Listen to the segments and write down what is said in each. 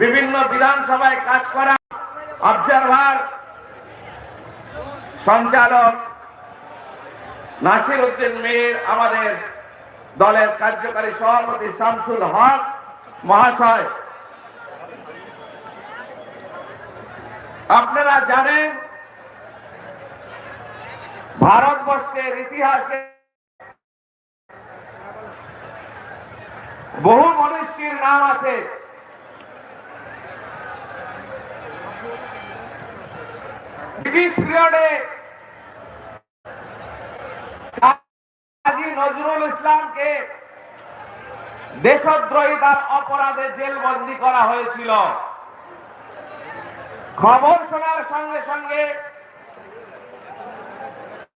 বিভিন্ন বিধানসভায় কাজ করা অবজারভার, সঞ্চালক নাসির উদ্দিন মীর, আমাদের দলের কার্যকারী সভাপতি শামসুল হক মহাশয়। আপনারা জানেন, ভারতবর্ষের ইতিহাসে বহু মনীষীর নাম আছে। ব্রিটিশ পিরিয়ডে নজরুল ইসলামকে দেশদ্রোহিতার অপরাধে করা হয়েছিল। খবর শোনার সঙ্গে সঙ্গে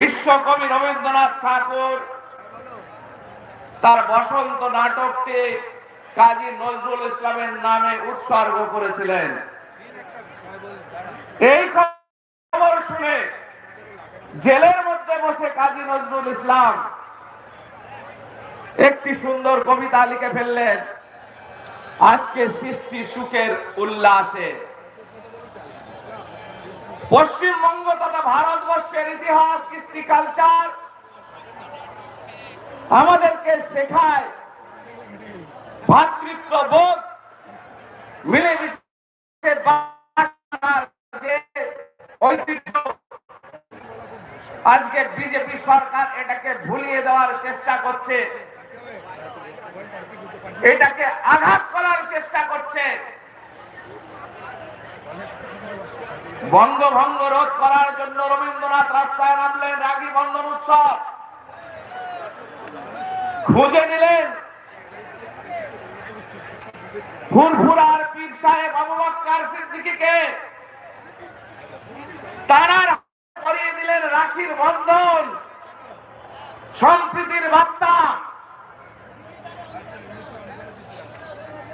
বিশ্বকবি রবীন্দ্রনাথ ঠাকুর তার বসন্ত নাটককে কাজী নজরুল ইসলামের নামে উৎসর্গ করেছিলেন। এই খবর জেলের মধ্যে বসে কাজী নজরুল ইসলাম একটি সুন্দর কবিতা লিখে ফেললেন। আজকে সৃষ্টি সুখের উল্লাসে। পশ্চিমবঙ্গ তথা ভারতবর্ষের ইতিহাস, কৃষ্টি কালচার আমাদেরকে শেখায় ভাতৃত্ব বোধ মিলেমিশে ঐতিহ্য আজকে বিজেপি সরকার এটাকে ভুলিয়ে দেওয়ার চেষ্টা করছে। এটাকে আঘাত করার চেষ্টা করছে। বঙ্গভঙ্গ রোধ করার জন্য রবীন্দ্রনাথ রাস্তায় নামলেন রাগী বন্ধন উৎসব। খুঁজে নিলেন ফুরফুরার পীর সাহেব আবু বক্কর সিদ্দিকীকে। তারা রাখির বন্ধন, সম্প্রীতির বার্তা।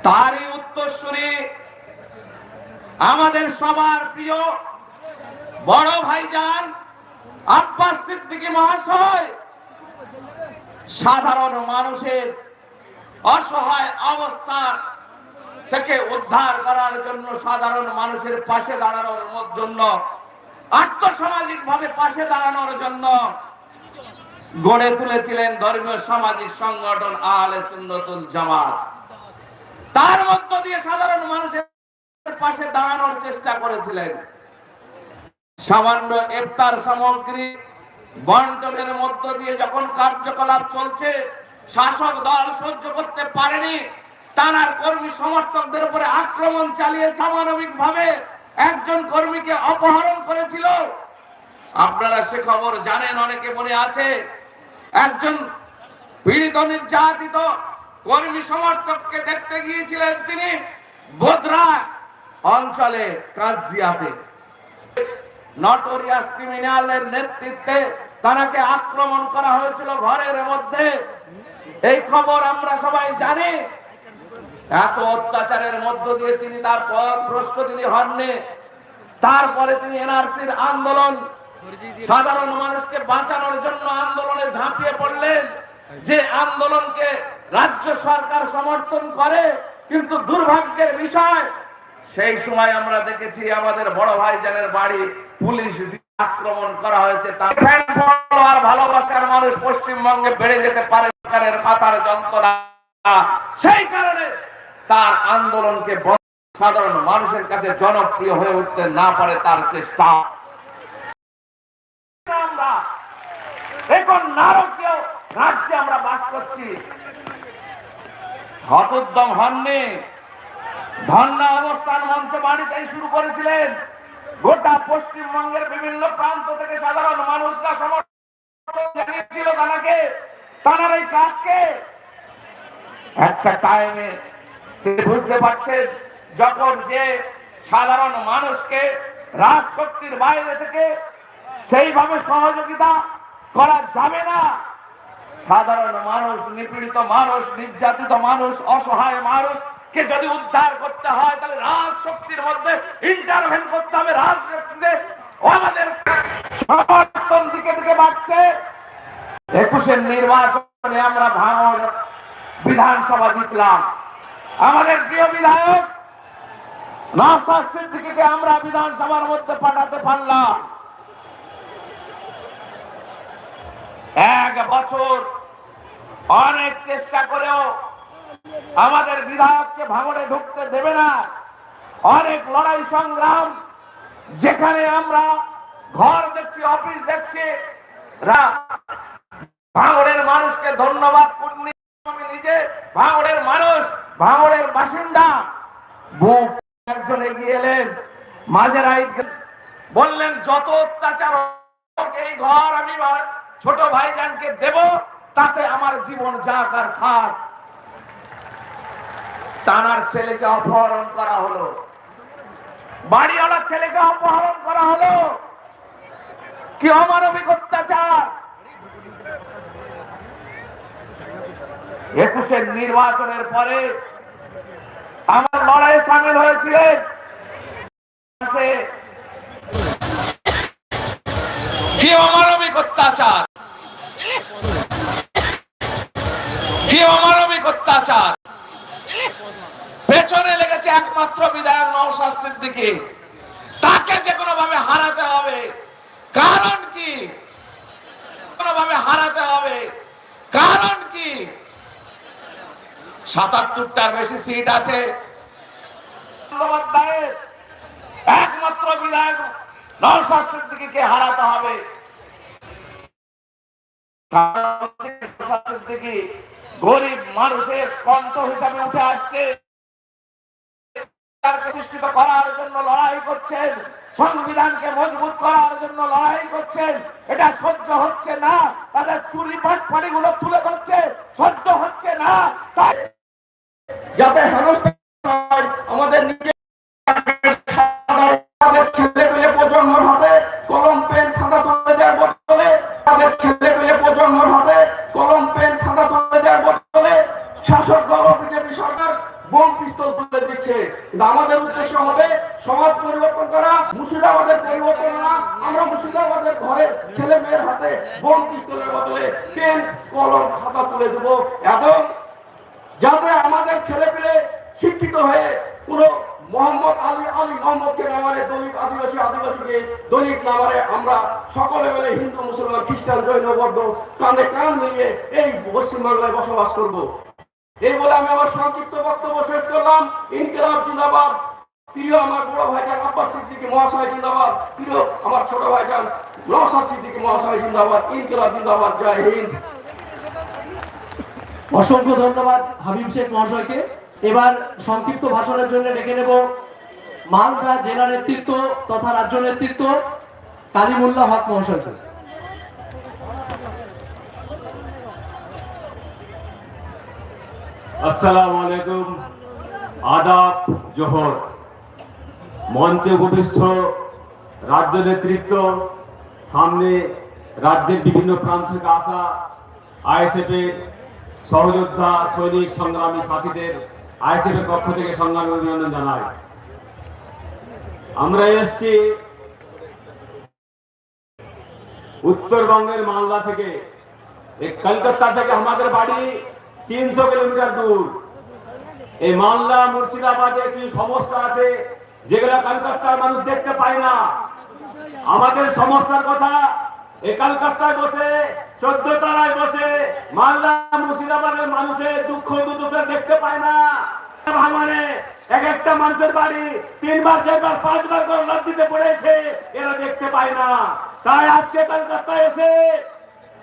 তারই উত্তরসূরি আমাদের সবার প্রিয় বড় ভাইজান আব্বাস সিদ্দিকী মহাশয়। সাধারণ মানুষের অসহায় অবস্থা থেকে উদ্ধার করার জন্য সাধারণ মানুষের পাশে দাঁড়ানোর জন্য আর্থসামাজিক ভাবে পাশে দাঁড়ানোর জন্য গড়ে তুলেছিলেন ধর্মীয় সামাজিক সংগঠন আহলে সুন্নতুল জামাত। তার মধ্য দিয়ে সাধারণ মানুষের পাশে দাঁড়ানোর চেষ্টা করেছিলেন। সামান্য ইফতার সামগ্রী বন্টনের মধ্য দিয়ে যখন কার্যকলাপ চলছে, শাসক দল সহ্য করতে পারেনি তারার কর্মী সমর্থকদের উপরে আক্রমণ চালিয়ে সামানবিক ভাবে একজন কর্মীকে অপহরণ করেছিল। আপনারা সে খবর জানেন, অনেকে মনে আছে। একজন পীড়িত নির্যাতিত কর্মী সমর্থককে দেখতে গিয়েছিলেন তিনি বোধরা অঞ্চলে কাজদিয়াতে। নটোরিয়াস ক্রিমিনালের নেতৃত্বে তাকে আক্রমণ করা হয়েছিল ঘরের মধ্যে। এই খবর আমরা সবাই জানি। এত অত্যাচারের মধ্য দিয়ে তিনি তার পথ ভ্রষ্ট তিনি হননি তারপরে তিনি এনআরসির আন্দোলন, সাধারণ মানুষকে বাঁচানোর জন্য আন্দোলনে ঝাঁপিয়ে পড়লেন, যে আন্দোলনকে রাজ্য সরকার সমর্থন করে, কিন্তু দুর্ভাগ্যের বিষয়, সেই সময় আমরা দেখেছি আমাদের বড় ভাইজানের বাড়ি পুলিশ আক্রমণ করা হয়েছে। তার ভালোবাসার মানুষ পশ্চিমবঙ্গে বেড়ে যেতে পারে, সরকারের পাতার যন্ত্রণা। সেই কারণে তার আন্দোলনকে সাধারণ মানুষের কাছে জনপ্রিয় হয়ে উঠতে না পারে তার চেষ্টা। এখন নারকীয় রাজ্যে আমরা বাস করছি। হতোদ্যম হননি। ধর্ণা অবস্থান মঞ্চ বাড়িতেই শুরু করেছিলেন। গোটা পশ্চিমবঙ্গের বিভিন্ন প্রান্ত থেকে সাধারণ মানুষরা সমর্থন জানিয়েছিল তানাকে। তানার এই কাজকে একটা টাইমে বুঝতে পারছেন? যখন যে সাধারণ মানুষকে রাজশক্তির বাইরে থেকে সেইভাবে সহযোগিতা করা যাবে না। সাধারণ মানুষ, নিপীড়িত মানুষ, নির্যাতিত মানুষ, অসহায় মানুষ কে যদি উদ্ধার করতে হয়, তাহলে রাজ শক্তির মধ্যে ইন্টারভেন করতে হবে। রাজশক্তিতে আমাদের সমর্থন দিকে দিকে বাড়ছে। একুশের নির্বাচনে আমরা ভাঙর বিধানসভা জিতলাম। আমাদের প্রিয় বিধায়ক সিদ্দিকীকে আমরা বিধানসভার মধ্যে পাঠাতে পারলাম। এক বছর অনেক চেষ্টা করেও আমাদের বিধায়ককে ভাঙড়ে ঢুকতে দেবে না। অনেক লড়াই সংগ্রাম, যেখানে আমরা ঘর দেখছি, অফিস দেখছি। ভাঙড়ের মানুষকে ধন্যবাদ নিজে ভাঙড়ের মানুষ। ভাঙড়ের বাসিন্দা। বুক একজন এগিয়ে মাঝের আইন বললেন, যত অত্যাচার এই ঘর আমি ছোট ভাইজানকে দেব, তাতে আমার জীবন যাক আর থাক। তানার ছেলেকে অপহরণ করা হলো। বাড়িওয়ালার ছেলেকে অপহরণ করা হলো। কি অমানবিক অত্যাচার? একুশের নির্বাচনের পরে আমার লড়াইয়ে সামিল হয়েছিলেন সে- কি অমানবিক অত্যাচার? কি অমানবিক অত্যাচার? পেছনে লেগেছে একমাত্র বিধায়ক নওশাদ সিদ্দিকী। তাকে যে কোনো ভাবে হারাতে হবে। কারণ কি? কোনো ভাবে হারাতে হবে। কারণ কি? সাতাত্তরটার বেশি সিট আছে। একমাত্র বিধায়ক হারাতে হবে? গরিব মানুষের কণ্ঠ হিসাবে উঠে আসছে। প্রতিষ্ঠিত করার জন্য লড়াই করছেন। সংবিধানকে মজবুত করার জন্য লড়াই করছেন। এটা সহ্য হচ্ছে না। তাদের চুরি পাটগুলো তুলে ধরছে। সহ্য হচ্ছে না। যাতে আমাদের নিজে হাতে কলম, পেন, খাতা তুলে দেওয়ার বদলে তাদের কলম খাতা শাসক দল বোম পিস্তল তুলে দিচ্ছে। আমাদের উদ্দেশ্য হবে সমাজ পরিবর্তন করা, মুর্শিদাবাদের পরিবর্তন না আমরা মুর্শিদাবাদের ঘরের ছেলে মেয়ের হাতে বোম পিস্তলের বদলে পেন, কলম, খাতা তুলে দেবো এবং যাতে আমাদের ছেলে পেলে শিক্ষিত হয়ে পুরো মোহাম্মদ আলী আলী মোহাম্মদকে নামারে দলিত আদিবাসী আদিবাসীকে দলিত নামারে আমরা সকলে মিলে হিন্দু, মুসলমান, খ্রিস্টান, জৈন, বৌদ্ধ কাঁধে কান মিলিয়ে এই পশ্চিমবাংলায় বসবাস করব। এই বলে আমি আমার সংক্ষিপ্ত বক্তব্য শেষ করলাম। ইনকিলাব জিন্দাবাদ। প্রিয় আমার বড় ভাইজান আব্বাস সিদ্দিকী মহাশয় জিন্দাবাদ। প্রিয় আমার ছোট ভাইজান নওশাদ সিদ্দিকী মহাশয় জিন্দাবাদ। ইনকিলাব জিন্দাবাদ। জয় হিন্দ। অসংখ্য ধন্যবাদ হাবিব শেখ মহাশয়কে। এবার সংক্ষিপ্ত ভাষণের জন্য ডেকে নেব মালদা জেলা নেতৃত্ব তথা রাজ্য নেতৃত্ব কালিমুল্লাহ হক মহাশয়কে। আসসালামু আলাইকুম। আদাব, জোহর। মঞ্চে উপবিষ্ট রাজ্য নেতৃত্ব, সামনে রাজ্যের বিভিন্ন প্রান্ত থেকে আসা আইএসএফ এর সহযোদ্ধা, সৈনিক, সংগ্রামী সাথীদের আইএসএফ এর পক্ষ থেকে সংগ্রামী অভিনন্দন জানাই। আমরা এসছি উত্তরবঙ্গের মালদা থেকে। কলকাতা থেকে আমাদের বাড়ি তিনশো কিলোমিটার দূর। এই মালদা মুর্শিদাবাদে কি সমস্যা আছে? যেগুলো কলকাতার মানুষ দেখতে পায় না। আমাদের সমস্যার কথা, এই কলকাতায় বসে, চোদ্দ তলায় বসে, মালদা মুর্শিদাবাদের মানুষের দুঃখ দুর্দশা দেখতে পায় না। এক একটা মানুষের বাড়ি তিনবার, চারবার, পাঁচবার করে লজ্জিতে পড়েছে, এরা দেখতে পায় না। তাই আজকে কলকাতায় এসে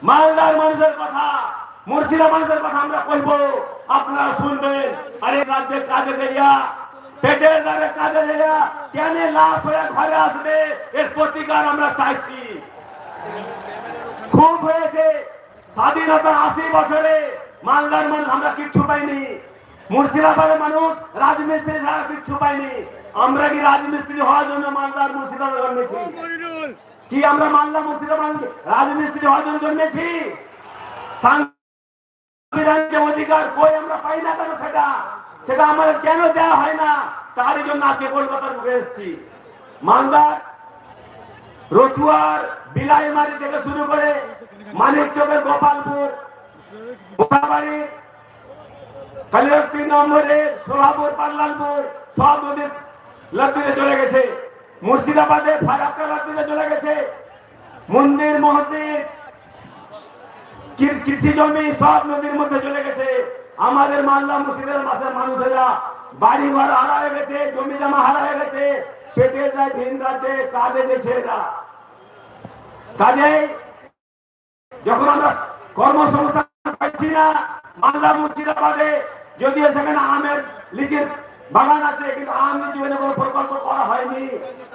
মালদার মানুষের কথা মুর্শিদা মানুষের কথা আমরা কইব। আপনারা শুনবেন। আরে রাজ্যে কাজে দেয়া পেটের দ্বারে কাজে দেয়া কেন লাশ হয়ে ঘরে আসবে, এর প্রতিকার আমরা চাইছি। খুব হয়েছে। স্বাধীনতার আশি বছরে মালদার মানুষ আমরা কিচ্ছু পাইনি। মুর্শিদাবাদের মানুষ রাজমিস্ত্রি ছাড়া কিচ্ছু পাইনি। আমরা কি রাজমিস্ত্রি হওয়ার জন্য মালদার মুর্শিদাবাদ জন্মেছি? কি আমরা মালদা মুর্শিদাবাদ রাজমিস্ত্রি হওয়ার জন্য জন্মেছি? সংবিধানের অধিকার কই আমরা পাই না কেন সেটা? সেটা আমাদের কেন দেওয়া হয় না? জন্য আজকে কলকাতার মালদার রতুয়ার বিলাইমারি থেকে শুরু করে মানিক চোখের গোপালপুর নম্বরে, সোলাপুর পাল্লালপুর সব নদীর লাদ্দিতে চলে গেছে। মুর্শিদাবাদে ফারাক্কা লাদ্দিতে চলে গেছে। মন্দির, মসজিদ কৃষি জমি সব নদীর মধ্যে চলে গেছে। আমাদের মালদা মুর্শিদের মাসের মানুষেরা বাড়ি ঘর হারা হয়ে গেছে, জমি জমা হারা হয়ে গেছে। পেটে যায় ভিন রাজ্যে, কাজে গেছে কাজেই যখন আমরা কর্মসংস্থান পাচ্ছি না, মালদা মুর্শিদাবাদে, যদিও সেখানে আমের লিচের বাগান আছে, কিন্তু আম এনে কোনো প্রকল্প করা হয়নি।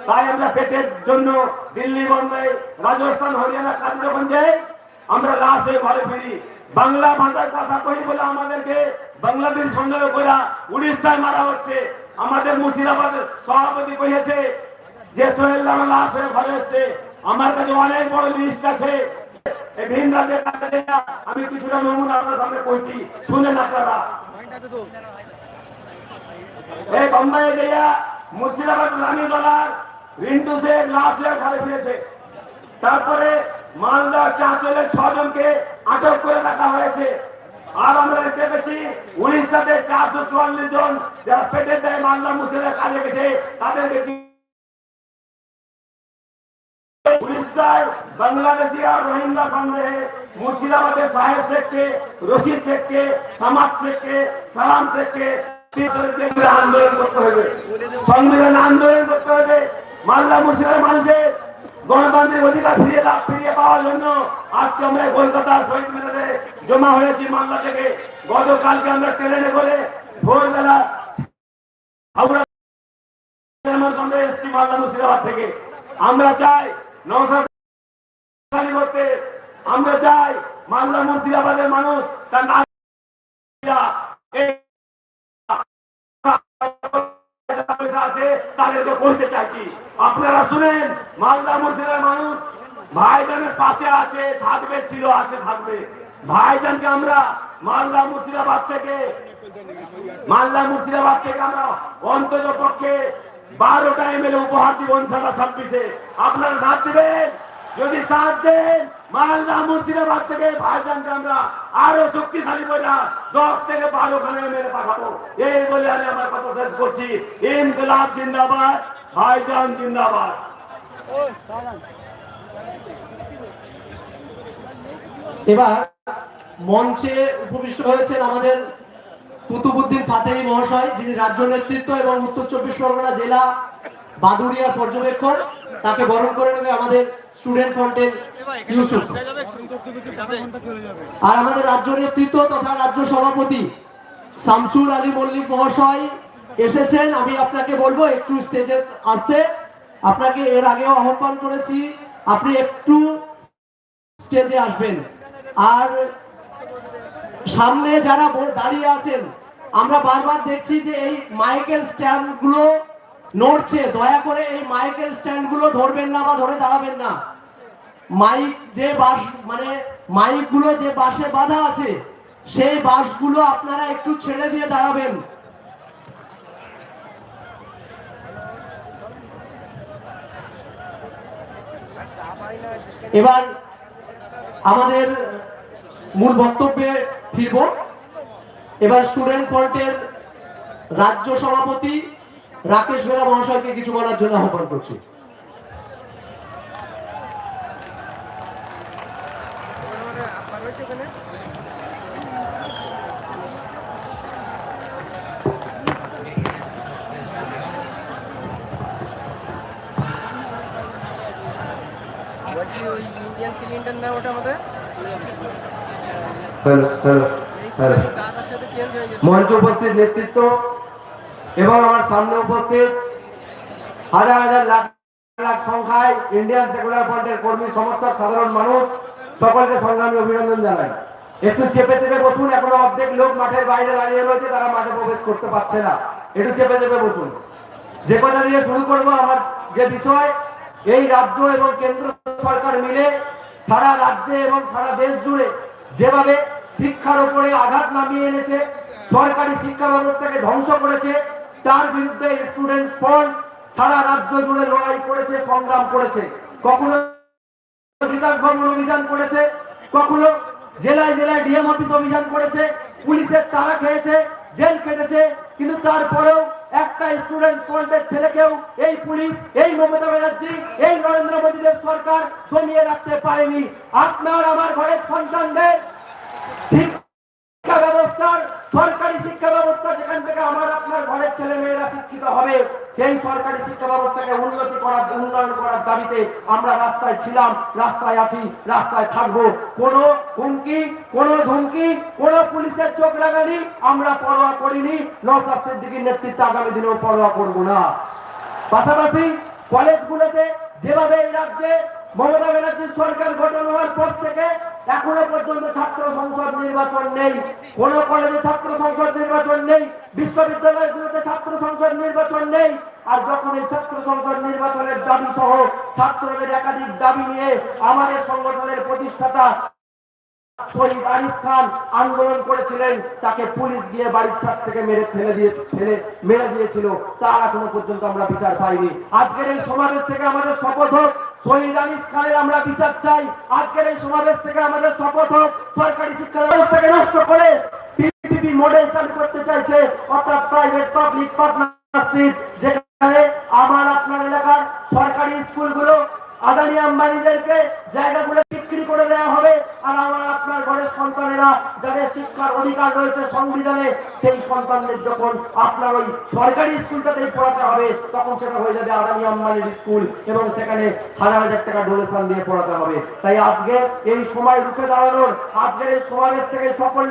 তাই আমরা পেটের জন্য দিল্লি বোম্বে রাজস্থান, হরিয়ানা কাজে যখন যাই আমরা লাশ হয়ে ঘরে ফিরি বাংলা ভাষায় কথা কই বলে আমাদেরকে বাংলাদেশ সন্দেহ করা উড়িষ্যায় মারা হচ্ছে। আমাদের মুর্শিদাবাদ সভাপতি কইছে যে সোহেল লাশ হয়ে ঘরে এসছে। আমার কাছে অনেক বড় লিস্ট আছে। ভিন রাজ্যের কাছে আমি কিছুটা নমুনা আপনার সামনে কইছি। শুনেন আপনারা। এই বোম্বাইয়ে দেয়া মুর্শিদাবাদ রানী দলার রিন্টু শেখ লাশ হয়ে ঘরে ফিরেছে। তারপরে মালদা চাঁচলের ছজনকে আটক করে রাখা হয়েছে। আর আমরা দেখতে পেয়েছি উড়িষ্যাতে চারশো চুয়াল্লিশ জন যারা পেটে দেয় মালদা মুর্শিদাবাদ কাজে গেছে তাদেরকে উড়িষ্যায় বাংলাদেশি আর রোহিঙ্গা সন্দেহে মুর্শিদাবাদের সাহেব শেখকে, রশিদ শেখকে, সামাদ শেখকে, সালাম শেখকে আন্দোলন করতে হবে। সংবিধান আন্দোলন করতে হবে। মালদা মুর্শিদাবাদের মানুষের গণতান্ত্রিক অধিকার দাও, ফিরিয়ে পাওয়ার জন্য আজকে আমরা কলকাতা শহীদ মিনারে জমা হয়েছি মালদা থেকে। গতকালকে আমরা ট্রেনে করে ভোরবেলা এসছি মালদা মুর্শিদাবাদ থেকে। আমরা চাই নৌসাদ করতে, আমরা চাই মালদা মুর্শিদাবাদের মানুষ তার আছে, তাদেরকে বলতে চাইছি। আপনারা শুনেন, মালদা মুর্শিদাবাদের মানুষ ভাইজানের পাশে আছে, থাকবে, ছিল, আছে, থাকবে। ভাইজানকে আমরা মালদা মুর্শিদাবাদ থেকে, মালদা মুর্শিদাবাদ থেকে আমরা অন্তত পক্ষে বারোটা এমএলএ উপহার দিব ইনশাল্লাহ ছাব্বিশে। আপনারা সাথ দিবেন, যদি সাথ দেন মালদা মুর্শিদাবাদ থেকে ভাইজানকে আমরা আরও শক্তিশালী করে দশ থেকে বারো খানে মেরে পাঠাবো। এই বলে আমি আমার কথা শেষ করছি। ইনকলাব জিন্দাবাদ, ভাইজান জিন্দাবাদ। এবার মঞ্চে উপবিষ্ট হয়েছেন আমাদের কুতুবুদ্দিন ফাতেহি মহাশয়, যিনি রাজ্য নেতৃত্ব এবং উত্তর চব্বিশ পরগনা জেলা বাদুড়িয়ার পর্যবেক্ষক। তাকে বরণ করে নেবে আমাদের স্টুডেন্ট ফ্রন্টের ইউসুফ। আর আমাদের রাজ্য নেতৃত্ব তথা রাজ্য সভাপতি শামসুর আলী মল্লিক মহাশয় এসেছেন। আমি আপনাকে বলব, একটু স্টেজে আসতে। আপনাকে এর আগেও আহ্বান করেছি, আপনি একটু স্টেজে আসবেন। আর সামনে যারা দাঁড়িয়ে আছেন, আমরা বারবার দেখছি যে এই মাইকেল স্ট্যান্ডগুলো নড়ছে, দয়া করে এই মাইকের স্ট্যান্ডগুলো ধরবেন না বা ধরে দাঁড়াবেন না। মাইক যে বাস মানে মাইকগুলো যে বাসে বাঁধা আছে, সেই বাসগুলো আপনারা একটু ছেড়ে দিয়ে দাঁড়াবেন। এবার আমাদের মূল বক্তব্যে ফিরব। এবার স্টুডেন্ট ফ্রন্টের রাজ্য সভাপতি রাকেশ বেরা মহাশয়কে কিছু বলার জন্য আহ্বান করছি। বলছি ওই ইন্ডিয়ান সিলিন্ডার না ওটা আমাদের? Hello hello hello. দাদার সাথে চেঞ্জ গেছে। মঞ্চে উপস্থিত নেতৃত্ব এবং আমার সামনে উপস্থিত হাজার হাজার লাখ লাখ সংখ্যায় ইন্ডিয়ান সেকুলার ফ্রন্টের কর্মী সমর্থক সাধারণ মানুষ, সকলকে সংগ্রামী অভিনন্দন জানাই। একটু চেপে চেপে বসুন, এখনও অর্ধেক লোক মাঠের বাইরে দাঁড়িয়ে রয়েছে, তারা মাঠে প্রবেশ করতে পারছে না। একটু চেপে চেপে বসুন। যে কথা দিয়ে শুরু করব আমার যে বিষয়, এই রাজ্য এবং কেন্দ্র সরকার মিলে সারা রাজ্যে এবং সারা দেশ জুড়ে যেভাবে শিক্ষার উপরে আঘাত নামিয়ে এনেছে, সরকারি শিক্ষা ব্যবস্থাকে ধ্বংস করেছে তার বিরুদ্ধে স্টুডেন্ট ফ্রন্ট সারা রাজ্য জুড়ে লড়াই করেছে, সংগ্রাম করেছে। কখনো বিকাশ ভবন অভিযান করেছে, কখনো জেলায় জেলায় ডিএম অফিস অভিযান করেছে, পুলিশের তারা খেয়েছে, জেল কেটেছে, কিন্তু তারপরেও একটা স্টুডেন্ট ফ্রন্টের ছেলেকেও এই পুলিশ, এই মমতা ব্যানার্জি, এই নরেন্দ্র মোদীদের সরকার দমিয়ে রাখতে পারেনি। আপনার আমার ঘরের সন্তানদের শিক্ষা ব্যবস্থার সরকারি শিক্ষা ব্যবস্থা যেখান থেকে আমার আপনার ঘরের ছেলে মেয়েরা শিক্ষিত হবে, সেই সরকারি শিক্ষা ব্যবস্থাকে উন্নতি করার, উন্নয়ন করার দাবিতে আমরা রাস্তায় ছিলাম, রাস্তায় আছি, রাস্তায় থাকব। কোনো হুমকি, কোনো ধুমকি, কোনো পুলিশের চোখ লাগানি আমরা পরোয়া করিনি। নৌসাদ সিদ্দিকির নেতৃত্বে আগামী দিনেও পরোয়া করব না। পাশাপাশি কলেজগুলোতে যেভাবে এই রাজ্যে মমতা ব্যানার্জির সরকার গঠন হওয়ার পর থেকে এখনও পর্যন্ত ছাত্র সংসদ নির্বাচন নেই। কলেজে ছাত্র সংসদ নির্বাচন নেই। বিশ্ববিদ্যালয়গুলোতে ছাত্র সংসদ নির্বাচন নেই। আর যখন এই ছাত্র সংসদ নির্বাচনের দাবি সহ ছাত্রদের একাধিক দাবি নিয়ে আমাদের সংগঠনের প্রতিষ্ঠাতা শহীদ আরিফ খান আন্দোলন করেছিলেন, তাকে পুলিশ গিয়ে বাড়ির ছাদ থেকে মেরে ফেলে দিয়ে, ফেলে মেরে দিয়েছিল। তার এখনও পর্যন্ত আমরা বিচার পাইনি। আজকের এই সমাবেশ থেকে আমাদের শপথ হোক। আজকের এই আমাদের শপথ মডেল চালু করতে চাইছে, অর্থাৎ প্রাইভেট পাবলিক পার্টনারশিপ আমার, আপনার এলাকার সরকারি স্কুলগুলো আদানি আম্বানিদেরকে জায়গাগুলো বিক্রি করে দেওয়া হবে, আর আমার, আপনার ঘরের সন্তানেরা যাদের শিক্ষার অধিকার রয়েছে সংবিধানে, সেই সন্তানদের যখন আপনার ওই সরকারি স্কুলটাতেই পড়াতে হবে, তখন সেটা হয়ে যাবে আদানি আম্বানির স্কুল এবং সেখানে হাজার হাজার টাকা ডোনেশন দিয়ে পড়াতে হবে। তাই আজকে এই সময় রুখে দাঁড়ানোর, আজকের এই সমাবেশ থেকে সকল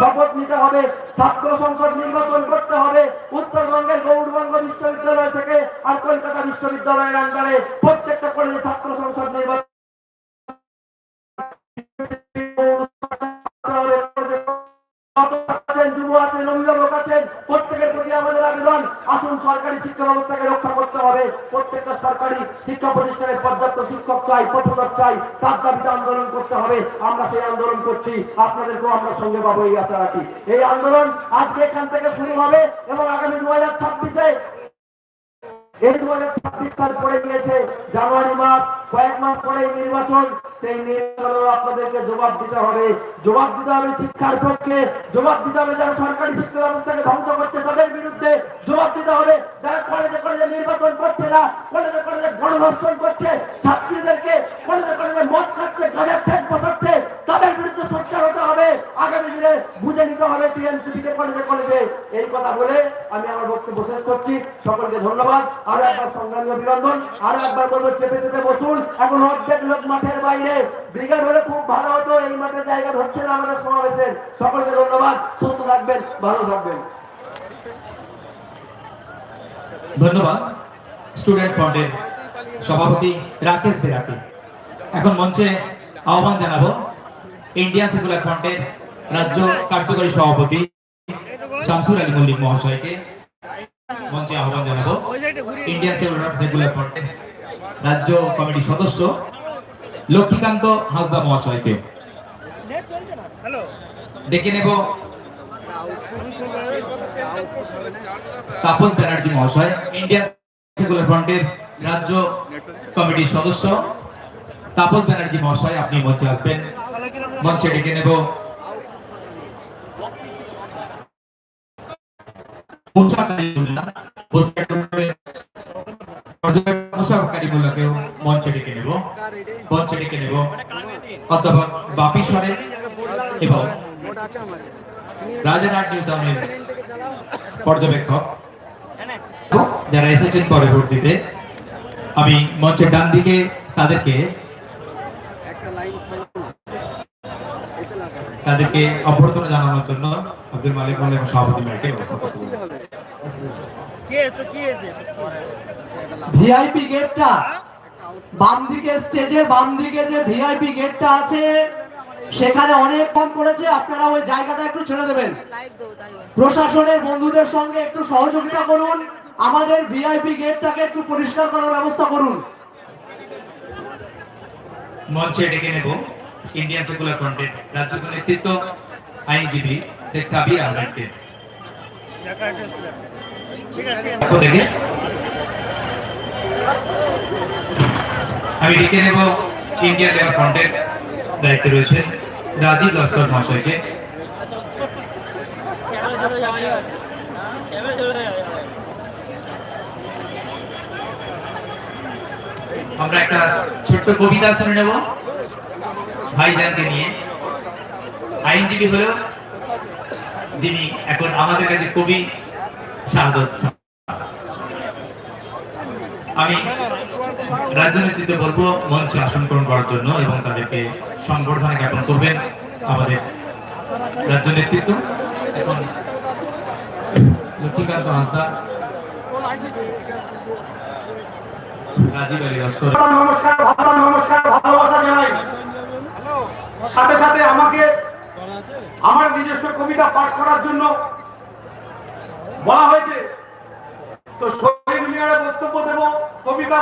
শপথ নিতে হবে, ছাত্র সংসদ নির্বাচন করতে হবে, উত্তরবঙ্গের গৌরবঙ্গ বিশ্ববিদ্যালয় থেকে আর কলকাতা বিশ্ববিদ্যালয়ের আন্ডারে প্রত্যেকটা কলেজে ছাত্র সংসদ নির্বাচন আন্দোলন করতে হবে। আমরা সেই আন্দোলন করছি, আপনাদেরকেও আমরা সঙ্গে পাবো এই আশা রাখি। এই আন্দোলন আজকে এখান থেকে শুরু হবে এবং আগামী দু হাজার ছাব্বিশে, এই দু হাজার ছাব্বিশ সাল পড়ে গিয়েছে জানুয়ারি মাস কয়েক মাস পরে নির্বাচন, সেই নির্বাচনের আপনাদেরকে জবাব দিতে হবে। জবাব দিতে হবে শিক্ষার পক্ষে, জবাব দিতে হবে যারা সরকারি শিক্ষা ব্যবস্থাকে ধ্বংস করছে তাদের বিরুদ্ধে। জবাব দিতে হবে যারা কলেজে কলেজে নির্বাচন করছে না, কলেজে কলেজে গণধর্ষণ করছে, ছাত্রীদেরকে কলেজে কলেজে মদ খাচ্ছে গাঁজার ঠেক বসাচ্ছে তাদের বিরুদ্ধে সোচ্চার হতে হবে আগামী দিনে বুঝে নিতে হবে টিএমসিপিকে কলেজে কলেজে এই কথা বলে আমি আমার বক্তব্য শেষ করছি। সকলকে ধন্যবাদ। আরও একবার সংগ্রামী অভিনন্দন। আরও একবার বলব, চেপে চেপে বসুন। এখন অর্ধেক লোক মাঠের বাইরে। ব্রিগেড হলে খুব ভালো হতো, এই মাঠে জায়গা ধরছে না আমাদের সমাবেশের সকলকে ধন্যবাদ। সুস্থ থাকবেন, ভালো থাকবেন। ধন্যবাদ। স্টুডেন্ট ফ্রন্টের সভাপতি রাকেশ বেরাকে এখন মঞ্চে আহ্বান জানাব, ইন্ডিয়ান সেকুলার ফ্রন্টের রাজ্য কার্যকরী সভাপতি শামসুর আলী মল্লিক মহাশয়কে মঞ্চে আহ্বান জানাব। ইন্ডিয়ান সেকুলার সেকুলার ফ্রন্টের রাজ্য কমিটির সদস্য লক্ষ্মীকান্ত হাসদা মহাশয়কে। ডেকে নেব তাপস ব্যানার্জি মহাশয় ইন্ডিয়ান সেকুলার ফ্রন্টের রাজ্য কমিটির সদস্য। তাপস ব্যানার্জি মহাশয় আপনি মঞ্চে আসবেন। মঞ্চে ডেকে নেব রোডের পর্যবেক্ষক মুসা কারিমুল্লাহকেও মঞ্চে ডেকে নেব, মঞ্চে ডেকে নেব। অধ্যাপক বাপি সরেন এবং রাজারহাট নিউ পর্যবেক্ষক। যারা এসেছেন পরবর্তীতে, আমি মঞ্চের ডান দিকে তাদেরকে তাদেরকে অভ্যর্থনা জানানোর জন্য আব্দুল মালিক এবং সভাপতি মেয়েকে ব্যবস্থা করতে বলব। ভিআইপি গেটটা বাম দিকে স্টেজের বাম দিকে যে ভিআইপি গেটটা আছে সেখানে অনেক কম পড়েছে আপনারা ওই জায়গাটা একটু ছেড়ে দেবেন। প্রশাসনের বন্ধুদের সঙ্গে একটু সহযোগিতা করুন আমাদের ভিআইপি গেটটাকে একটু পরিষ্কার করার ব্যবস্থা করুন। মঞ্চে ডেকে নেব। ইন্ডিয়ান সেকুলার ফ্রন্টের রাজ্য নেতৃত্ব। আইনজীবী শেখ সাবির আহমেদকে। আমি লিখে নেব ইন্ডিয়ান লেবার ফ্রন্টের দায়িত্বে রয়েছেন রাজীব লস্কর মহাশয়কে। আমরা একটা ছোট্ট কবিতা শুনে নেব। ভাইজানকে নিয়ে। আইনজীবী হলেও যিনি এখন আমাদের কাছে কবি শাহাদত। আমি রাজ্য নেতৃত্বে বলব, মঞ্চে আসন গ্রহণ করার জন্য এবং তাদেরকে সংবর্ধনা জ্ঞাপন করবেন আমাদের রাজ্য নেতৃত্ব এখন লক্ষ্মীকান্ত হাসদা, রাজীব আলী নমস্কার, ভালোবাসা জানাই। সাথে সাথে আমাকে আমার নিজস্ব কবিতা পাঠ করার জন্য বলা হয়েছে। তো শহীদ মিনারে বক্তব্য দেব কবিতা